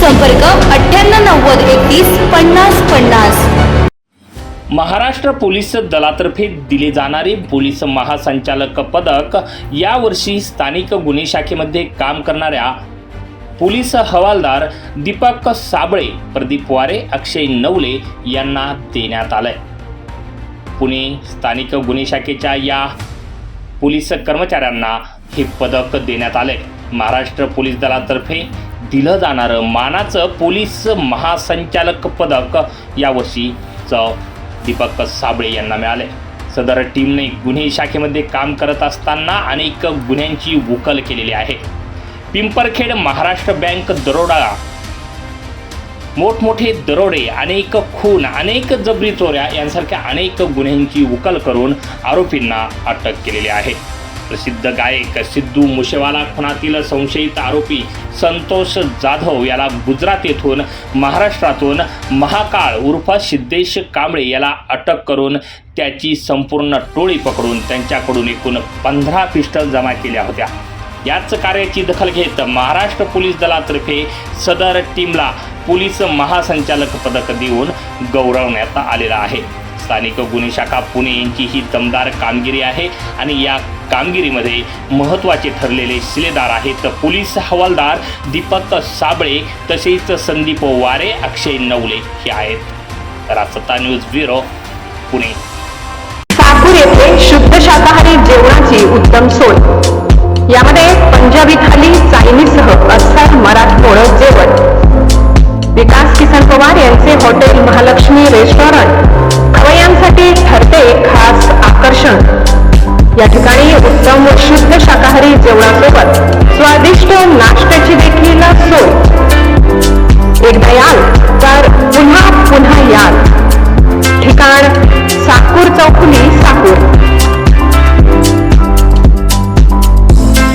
संपर्क अठ्ठ्याण्णव नव्वद एकतीस पन्नास पन्नास. महाराष्ट्र पोलीस दलातर्फे दिले जाणारे पोलीस महासंचालक पदक यावर्षी स्थानिक गुन्हे शाखेमध्ये काम करणाऱ्या पोलीस हवालदार दीपक साबळे प्रदीप वारे अक्षय नवले यांना देण्यात आलंय. पुणे स्थानिक गुन्हे शाखेच्या या पोलीस कर्मचाऱ्यांना हे पदक देण्यात आलंय. महाराष्ट्र पोलीस दलातर्फे दिलं जाणारं मानाचं पोलीस महासंचालक पदक यावर्षीचं दीपक साबळे यांना मिळाले सदर टीमने गुन्हे शाखेमध्ये काम करत असताना अनेक गुन्ह्यांची उकल केलेली आहे. पिंपरखेड महाराष्ट्र बँक दरोडा. मोठमोठे दरोडे अनेक खून अनेक जबरी चोऱ्या यांसारख्या अनेक गुन्ह्यांची उकल करून आरोपींना अटक केलेली आहे. प्रसिद्ध गायक सिद्धू मुशेवाला खुनातील संशयित आरोपी संतोष जाधव याला गुजरात येथून महाराष्ट्रातून महाकाळ उर्फ सिद्धेश कांबळे याला अटक करून त्याची संपूर्ण टोळी पकडून त्यांच्याकडून एकूण पंधरा पिस्टल जमा केल्या होत्या. याच कार्याची दखल घेत महाराष्ट्र पोलीस दलातर्फे सदर टीमला पोलीस महासंचालक पदक देऊन गौरवण्यात आलेला आहे. स्थानिक गुन्हे शाखा पुणे यांची ही दमदार कामगिरी आहे आणि या कामगिरीमध्ये महत्त्वाचे ठरलेले शिलेदार आहेत. पोलीस हवालदार दीपक साबळे तसेच संदीप वारे अक्षय नवले हे आहेत. Rajsatta news bureau Pune. Sakur येथे शुद्ध शाकाहारी जेवणाची उत्तम सोय. यामध्ये पंजाबी थाली चायनीजसह अस्सल मराठमोळं जेवण. विकास किसन पवार यांचे हॉटेल महालक्ष्मी रेस्टॉरंट. या ठिकाणी उत्तम व शुद्ध शाकाहारी